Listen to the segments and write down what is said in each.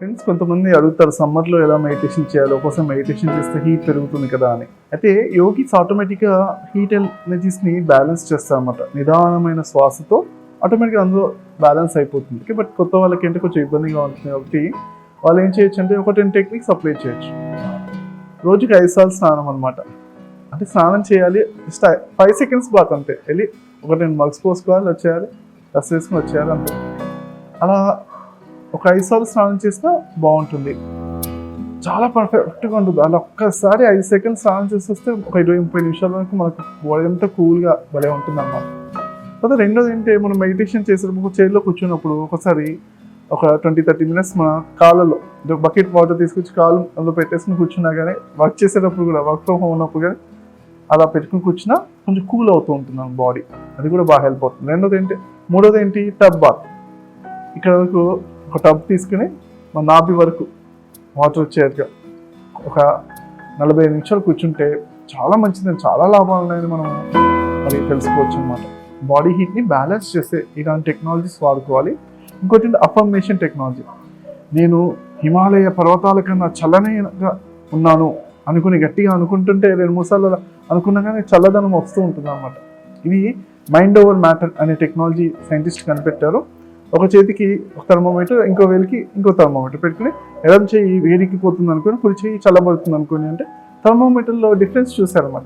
Friends కొంతమంది అడుగుతారు సమ్మర్లో ఎలా మెడిటేషన్ చేయాలి? ఒక్కోసారి మెడిటేషన్ చేస్తే హీట్ పెరుగుతుంది కదా అని. అయితే యోగిస్ ఆటోమేటిక్గా హీట్ ఎనర్జీస్ని బ్యాలెన్స్ చేస్తారన్నమాట. నిదానమైన శ్వాసతో ఆటోమేటిక్గా అందులో బ్యాలెన్స్ అయిపోతుంది. ఓకే బట్ కొత్త వాళ్ళకి అంటే కొంచెం ఇబ్బందిగా ఉంటుంది కాబట్టి వాళ్ళు ఏం చేయొచ్చు అంటే ఒక టెన్ టెక్నిక్స్ అప్లై చేయొచ్చు. రోజుకి ఐదు సార్లు స్నానం అనమాట అంటే స్నానం చేయాలి జస్ట్ ఫైవ్ సెకండ్స్ బాగా అంతే. వెళ్ళి ఒక రెండు మగ్స్ పోసుకోవాలి వచ్చేయాలి డ్రెస్ వేసుకుని వచ్చేయాలి అంతే. అలా ఒక ఐదు సార్లు స్నానం చేసినా బాగుంటుంది. చాలా పర్ఫెక్ట్గా ఉంటుంది. అలా ఒక్కసారి ఐదు సెకండ్స్ స్నానం చేసి వస్తే ఒక ఇరవై ముప్పై నిమిషాల వరకు మనకు బాడీ అంతా కూల్గా భలే ఉంటుంది అన్నమాట తర్వాత రెండోది ఏంటంటే మనం మెడిటేషన్ చేసేటప్పుడు చైర్లో కూర్చున్నప్పుడు ఒకసారి ఒక ట్వంటీ థర్టీ మినిట్స్ మన కాళ్ళలో బకెట్ వాటర్ తీసుకొచ్చి కాళ్ళు అందులో పెట్టేసుకుని కూర్చున్నా కానీ వర్క్ చేసేటప్పుడు కూడా వర్క్ ఫ్రమ్ హోమ్ ఉన్నప్పుడు కానీ అలా పెట్టుకుని కూర్చున్నా కొంచెం కూల్ అవుతూ ఉంటుంది మన బాడీ అది కూడా బాగా హెల్ప్ అవుతుంది. రెండోది ఏంటి మూడోది ఏంటి టబ్ బాత్ ఇక్కడ వరకు ఒక టబ్ తీసుకుని మా నాభి వరకు వాటర్ వచ్చేట్టుగా ఒక నలభై నిమిషాలు కూర్చుంటే చాలా మంచిదని చాలా లాభాలు ఉన్నాయని మనం మరి తెలుసుకోవచ్చు అనమాట బాడీ హీట్ని బ్యాలెన్స్ చేసే ఇలాంటి టెక్నాలజీస్ వాడుకోవాలి. ఇంకోటి అఫర్మేషన్ టెక్నాలజీ నేను హిమాలయ పర్వతాల కన్నా చల్లనగా ఉన్నాను అనుకుని గట్టిగా అనుకుంటుంటే రెండు మూడు సార్లు అనుకున్నా కానీ చల్లదనం వస్తూ ఉంటుంది అనమాట ఇది మైండ్ ఓవర్ మ్యాటర్ అనే టెక్నాలజీ సైంటిస్ట్ కనిపెట్టారు. ఒక చేతికి ఒక థర్మోమీటర్ ఇంకో వేలికి ఇంకో థర్మోమీటర్ పెట్టుకుని ఎడం చేయి వేడికి పోతుంది అనుకుని కుడి చేయి చల్లబడుతుంది అనుకుని అంటే థర్మోమీటర్లో డిఫరెన్స్ చూసారన్నమాట.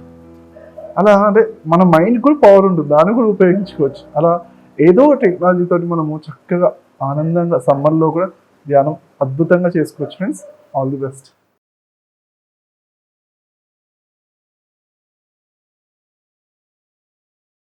అలా అంటే మన మైండ్ కూడా పవర్ ఉంటుంది దాన్ని కూడా ఉపయోగించుకోవచ్చు. అలా ఏదో టెక్నాలజీతో మనము చక్కగా ఆనందంగా సమ్మర్లో కూడా ధ్యానం అద్భుతంగా చేసుకోవచ్చు ఫ్రెండ్స్ ఆల్ ది బెస్ట్